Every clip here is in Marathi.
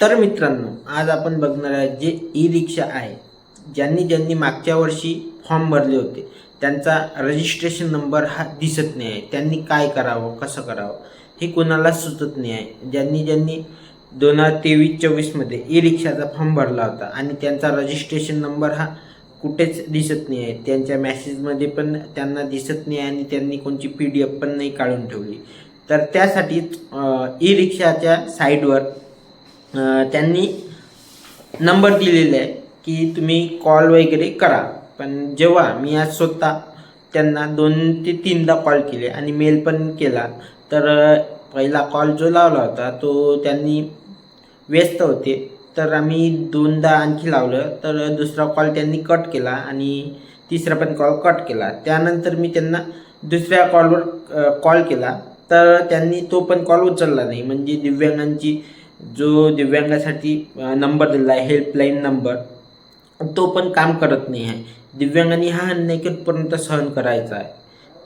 तर मित्रांनो आज आपण बघणार आहे जे ई रिक्षा आहे. ज्यांनी ज्यांनी मागच्या वर्षी फॉर्म भरले होते त्यांचा रजिस्ट्रेशन नंबर हा दिसत नाही आहे. त्यांनी काय करावं कसं करावं हे कोणाला सुचत नाही आहे. ज्यांनी ज्यांनी दोन हजार तेवीस चोवीसमध्ये ई रिक्षाचा फॉर्म भरला होता आणि त्यांचा रजिस्ट्रेशन नंबर हा कुठेच दिसत नाही आहे. त्यांच्या मॅसेजमध्ये पण त्यांना दिसत नाही आणि त्यांनी कोणची पी डी एफ पण नाही काढून ठेवली. तर त्यासाठीच ई रिक्षाच्या साईडवर त्यांनी नंबर दिलेले आहे की तुम्ही कॉल वगैरे करा. पण जेव्हा मी आज स्वतः त्यांना दोन ते तीनदा कॉल केले आणि मेल पण केला तर पहिला कॉल जो लावला होता तो त्यांनी व्यस्त होते. तर आम्ही दोनदा आणखी लावलं तर दुसरा कॉल त्यांनी कट केला आणि तिसरा पण कॉल कट केला. त्यानंतर मी त्यांना दुसऱ्या कॉलवर कॉल केला. तर त्यांनी तो पण कॉल उचलला नाही. म्हणजे दिव्यांगांची जो दिव्यांगासाठी नंबर दिला आहे हेल्पलाईन नंबर तो पण काम करत नाही आहे. दिव्यांगांनी हा अन्याय कुठपर्यंत सहन करायचा आहे?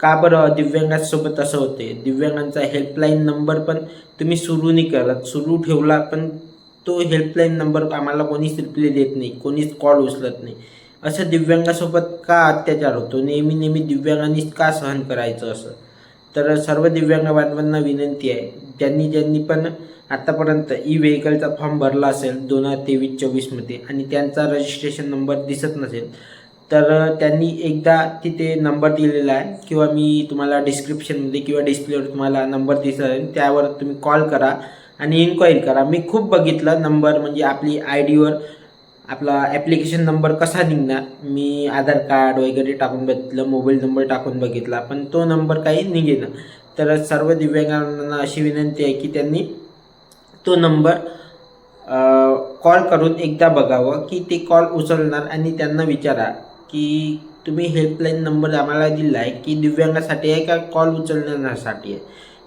का बरं दिव्यांगासोबत असं होते दिव्यांगांचा हेल्पलाईन नंबर पण तुम्ही सुरू नाही करत सुरू ठेवला पण तो हेल्पलाईन नंबर आम्हाला कोणीच रिप्ले देत नाही कोणीच कॉल उचलत नाही. असं दिव्यांगासोबत का अत्याचार होतो? नेहमी नेहमी दिव्यांगांनीच का सहन करायचं असं? तर सर्व दिव्यांग बांधवांना विनंती आहे ज्यांनी ज्यांनी पण आतापर्यंत ई व्हेकलचा फॉर्म भरला असेल दोन हजार तेवीस चोवीसमध्ये आणि त्यांचा रजिस्ट्रेशन नंबर दिसत नसेल तर त्यांनी एकदा तिथे नंबर दिलेला आहे किंवा मी तुम्हाला डिस्क्रिप्शनमध्ये किंवा डिस्प्लेवर तुम्हाला नंबर दिसेल त्यावर तुम्ही कॉल करा आणि इन्क्वायरी करा. मी खूप बघितलं नंबर म्हणजे आपली आय डीवर आपला ॲप्लिकेशन नंबर कसा निघणार मी आधार कार्ड वगैरे टाकून बघितलं मोबाईल नंबर टाकून बघितला पण तो नंबर काही निघेना. तर सर्व दिव्यांगांना अशी विनंती आहे की त्यांनी तो नंबर कॉल करून एकदा बघावं की ते कॉल उचलणार आणि त्यांना विचारा की तुम्ही हेल्पलाईन नंबर आम्हाला दिला आहे की दिव्यांगासाठी आहे का कॉल उचलण्यासाठी आहे?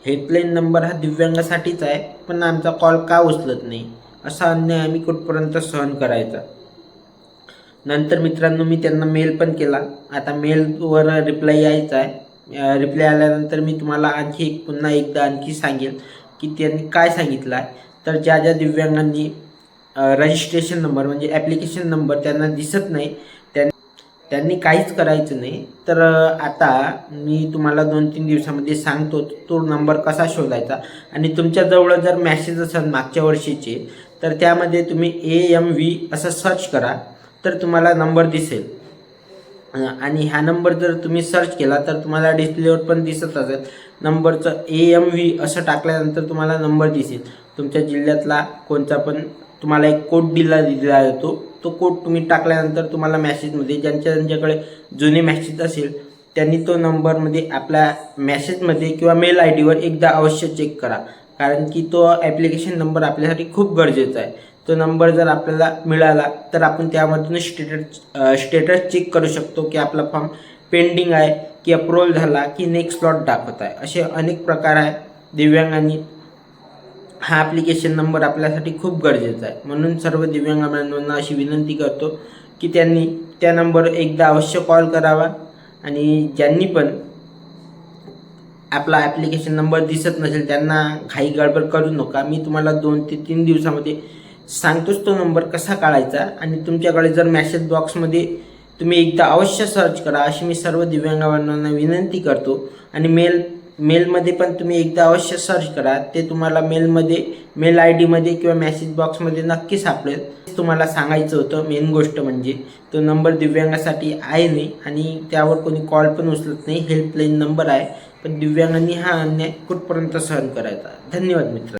हेल्पलाईन नंबर हा दिव्यांगासाठीच आहे पण आमचा कॉल का उचलत नाही? असा अन्याय आम्ही कुठपर्यंत सहन करायचा? नंतर मित्रांनो मी त्यांना मेल पण केला. आता मेलवर रिप्लाय यायचा आहे. रिप्लाय आल्यानंतर मी तुम्हाला आणखी एक पुन्हा एकदा आणखी सांगेल की त्यांनी काय सांगितलं आहे. तर ज्या ज्या दिव्यांगांनी रजिस्ट्रेशन नंबर म्हणजे ॲप्लिकेशन नंबर त्यांना दिसत नाही त्यां त्यांनी काहीच करायचं नाही. तर आता मी तुम्हाला दोन तीन दिवसामध्ये सांगतो तो नंबर कसा शोधायचा. आणि तुमच्याजवळ जर मॅसेज असेल मागच्या वर्षीचे तर त्यामध्ये तुम्ही ए एम व्ही असं सर्च करा तर तुम्हाला नंबर दिसेल. आणि हा नंबर जर तुम्ही सर्च केला तर तुम्हाला डिस्प्लेवर पण दिसत असेल. नंबरचं ए एम व्ही असं टाकल्यानंतर तुम्हाला नंबर दिसेल. तुमच्या जिल्ह्यातला कोणता पण तुम्हाला एक कोड दिला दिला जातो. तो कोड तुम्ही टाकल्यानंतर तुम्हाला मॅसेजमध्ये ज्यांच्या ज्यांच्याकडे जुने मॅसेज असेल त्यांनी तो नंबरमध्ये आपल्या मॅसेजमध्ये किंवा मेल आय डीवर एकदा अवश्य चेक करा. कारण की तो ॲप्लिकेशन नंबर आपल्यासाठी खूप गरजेचा आहे. तो नंबर जर आपल्याला मिळाला तर आपण त्यामधून स्टेटस स्टेटस चेक करू शकतो की आपला फॉर्म पेंडिंग आहे की अप्रूव्हल झाला की नेक्स्ट स्लॉट दाखवत आहे. असे अनेक प्रकार आहे. दिव्यांगांनी हा ॲप्लिकेशन नंबर आपल्यासाठी खूप गरजेचा आहे. म्हणून सर्व दिव्यांग बांधवांना अशी विनंती करतो की त्यांनी त्या नंबर एकदा अवश्य कॉल करावा. आणि ज्यांनी पण आपला ॲप्लिकेशन नंबर दिसत नसेल त्यांना घाई गडबड करू नका. मी तुम्हाला दोन ते तीन दिवसामध्ये सांगतोच तो नंबर कसा काढायचा आणि तुमच्याकडे जर मॅसेज बॉक्समध्ये तुम्ही एकदा अवश्य सर्च करा अशी मी सर्व दिव्यांगांना विनंती करतो. आणि मेल मेलमध्ये पण तुम्ही एकदा अवश्य सर्च करा. ते तुम्हाला मेलमध्ये मेल आय डीमध्ये किंवा मेसेज बॉक्समध्ये नक्की सापडेल. तुम्हाला सांगायचं होतं मेन गोष्ट म्हणजे. तो नंबर दिव्यांगासाठी आहे नाही आणि त्यावर कोणी कॉल पण उचलत नाही. हेल्पलाईन नंबर आहे. पण दिव्यांगांनी हा अन्याय कुठपर्यंत सहन करायचा? धन्यवाद मित्र